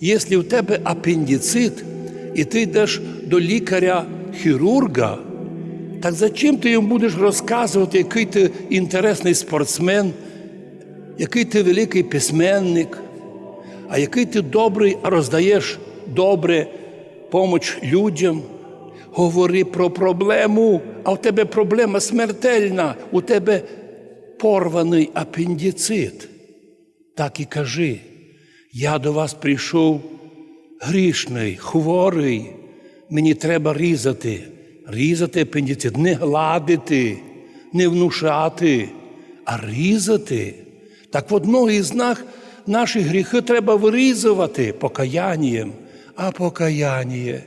Якщо в тебе апендицит, і ти йдеш до лікаря-хірурга, так зачем ти йому будеш розказувати, який ти інтересний спортсмен, який ти великий письменник, а який ти добрий, а роздаєш добре помоч людям? Говори про проблему, а в тебе проблема смертельна, у тебе порваний апендицит. Так і кажи. Я до вас прийшов грішний, хворий. Мені треба різати, різати апендицит, не гладити, не внушати, а різати. Так от многі з нас наші гріхи треба вирізувати покаянням, а покаяння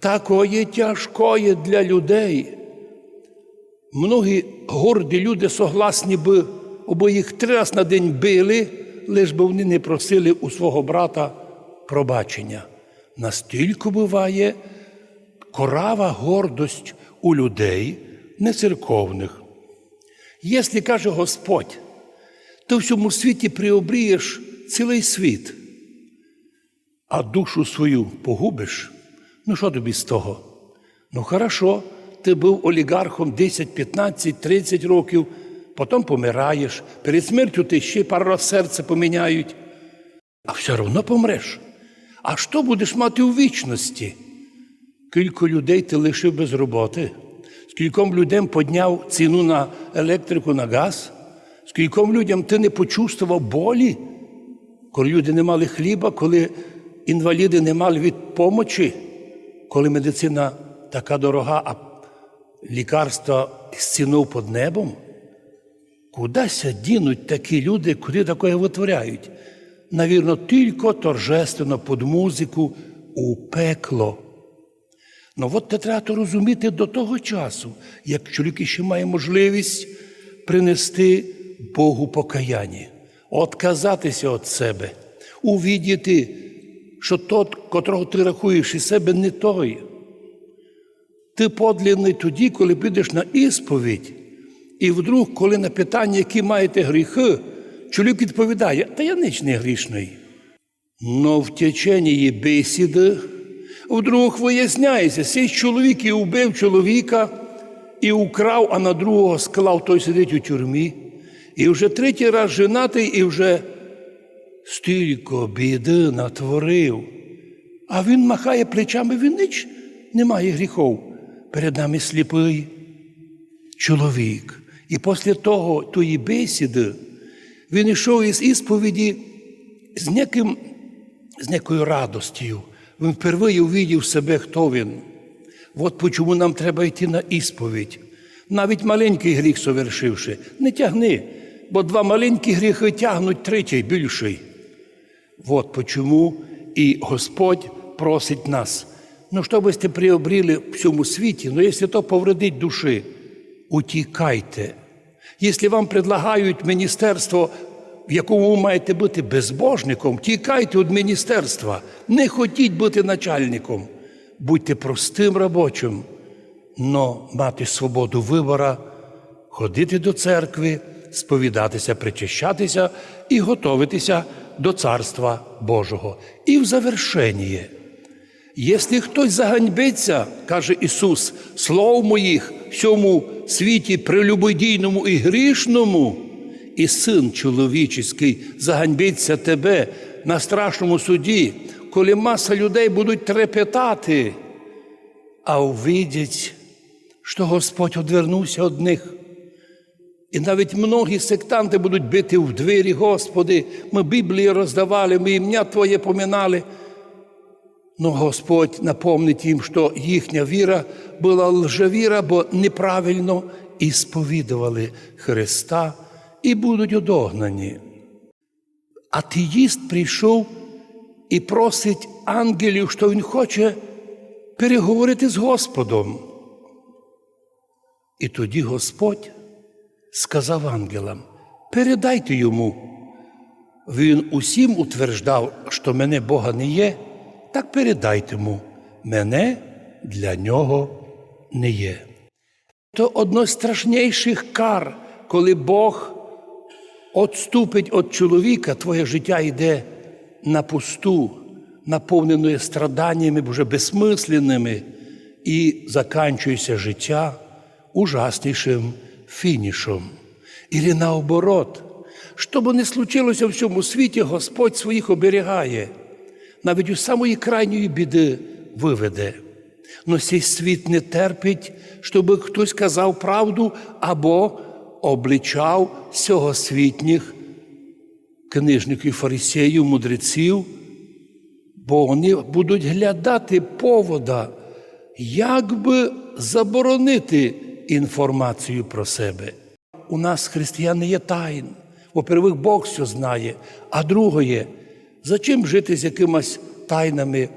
такое тяжкое для людей. Многі горді люди согласні би, аби їх три раз на день били, лиш би вони не просили у свого брата пробачення. Настільки буває корава гордость у людей нецерковних. Якщо каже Господь, ти в цьому світі приобрієш цілий світ, а душу свою погубиш, ну що тобі з того? Ну, хорошо, ти був олігархом 10, 15, 30 років, потім помираєш, перед смертю ти ще пару раз серце поміняють, а все одно помреш. А що будеш мати у вічності? Кілька людей ти лишив без роботи, скільком людям підняв ціну на електрику, на газ, скільком людям ти не почувствував болі, коли люди не мали хліба, коли інваліди не мали від помочі, коли медицина така дорога, а лікарства з ціною під небом. Кудася дінуть такі люди, куди таке витворяють? Навірно, тільки торжественно під музику у пекло. Ну от це треба розуміти до того часу, як чоловік ще має можливість принести Богу покаяння, отказатися від себе, увідіти, що тот, котрого ти рахуєш із себе, не той. Ти подлінний тоді, коли підеш на ісповідь, і вдруг, коли на питання, які маєте гріхи, чоловік відповідає, та я ніч не грішний. Но в течение бесіди вдруг виясняється, цей чоловік і вбив чоловіка, і украв, а на другого склав, той сидить у тюрмі. І вже третій раз женатий, і вже стільки біди натворив. А він махає плечами, він ніч не має гріхов. Перед нами сліпий чоловік. І після того, тої бесіди, він йшов із ісповіді з неким, з некою радостю. Він впервые увидів себе, хто він. От чому нам треба йти на ісповідь. Навіть маленький гріх совершивши, не тягни, бо два маленькі гріхи тягнуть третій більший. Вот почему и Господь просить нас. Ну, что бы сте приобрели в всьому світі, но якщо то повредить душі, утікайте. Якщо вам предлагають міністерство, в якому ви маєте бути безбожником, тікайте від міністерства. Не хотіть бути начальником. Будьте простим робочим, но мати свободу вибора, ходити до церкви, сповідатися, причащатися і готуватися до Царства Божого. І в завершенні. Якщо хтось заганьбиться, каже Ісус, слов моїх в цьому світі прелюбодійному і грішному, і син чоловічий заганьбиться тебе на страшному суді, коли маса людей будуть трепетати, а увидять, що Господь одвернувся від них. І навіть многі сектанти будуть бити в двері, Господи, ми Біблії роздавали, ми ім'я Твоє поминали. Но Господь напомнить їм, що їхня віра була лжевіра, бо неправильно ісповідували Христа і будуть одогнані. Атеїст прийшов і просить ангелів, що він хоче переговорити з Господом. І тоді Господь сказав ангелам: передайте йому. Він усім утверждав, що мене Бога не є, так передайте йому, мене для нього не є. То одно з страшніших кар, коли Бог отступить від чоловіка, твоє життя йде на пусту, наповненою страданнями вже безсмисленними, і заканчується життя ужаснішим фінішом. І наоборот, що би не случилося в цьому світі, Господь своїх оберігає, навіть у самої крайньої біди виведе. Но цей світ не терпить, щоб хтось казав правду або обличав сьогосвітніх книжників, фарисеїв, мудреців, бо вони будуть глядати повода, як би заборонити інформацію про себе. У нас, християн, не є тайн. Во-первых, Бог все знає. А друге, зачим жити з якимось тайнами,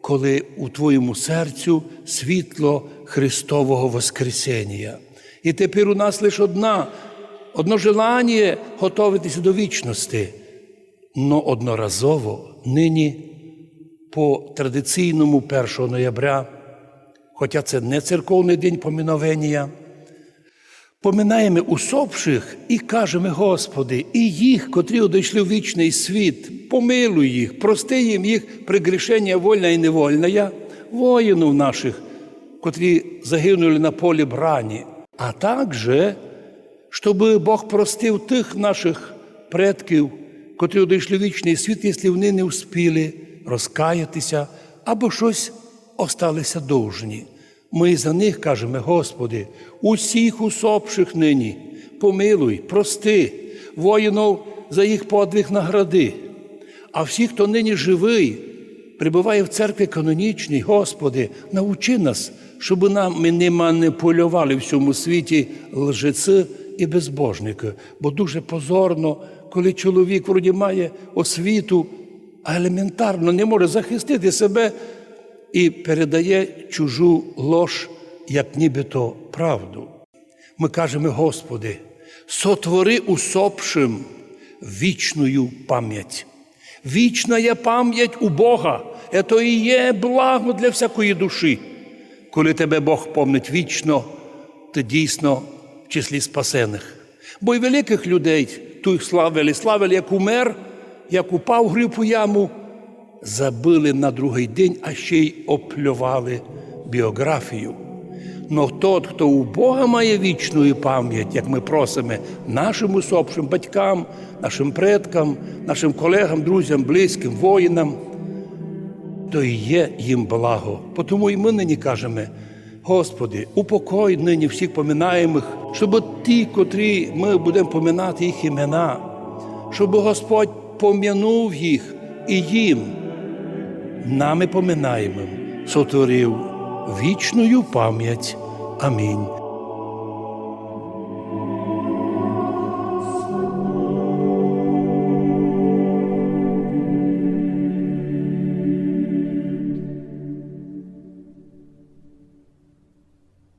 коли у твоєму серцю світло Христового Воскресення? І тепер у нас лише одна, одно желання готуватися до вічності. Но одноразово нині по традиційному 1 ноября, хоча це не церковний день поміновення, поминаємо усопших і кажемо, Господи, і їх, котрі одійшли в вічний світ, помилуй їх, прости їм їх пригрішення вольне і невольне, воїнів наших, котрі загинули на полі брані, а також, щоб Бог простив тих наших предків, котрі одійшли в вічний світ, якщо вони не вспіли розкаятися або щось осталися довжні. Ми за них кажемо, Господи, усіх усопших нині, помилуй, прости, воїнів за їх подвиг награди. А всіх, хто нині живий, прибуває в церкві канонічній, Господи, научи нас, щоб нам не маніпулювали в цьому світі лжеці і безбожники. Бо дуже позорно, коли чоловік вроді має освіту, а елементарно не може захистити себе і передає чужу лож, як нібито правду. Ми кажемо, Господи, сотвори усопшим вічною пам'ять. Вічна є пам'ять у Бога, це і є благо для всякої душі. Коли тебе Бог помнить вічно, ти дійсно в числі спасених. Бо й великих людей ту славили, славили, як умер, як упав в грипу яму, забили на другий день, а ще й оплювали біографію. Но тот, хто у Бога має вічну пам'ять, як ми просимо нашим усопшим батькам, нашим предкам, нашим колегам, друзям, близьким, воїнам, то і є їм благо. Тому і ми нині кажемо, Господи, упокой нині всіх поминаємих, щоб ті, котрі ми будемо поминати їх імена, щоб Господь пом'янув їх і їм нами поминаємим, сотворив вічною пам'ять. Амінь.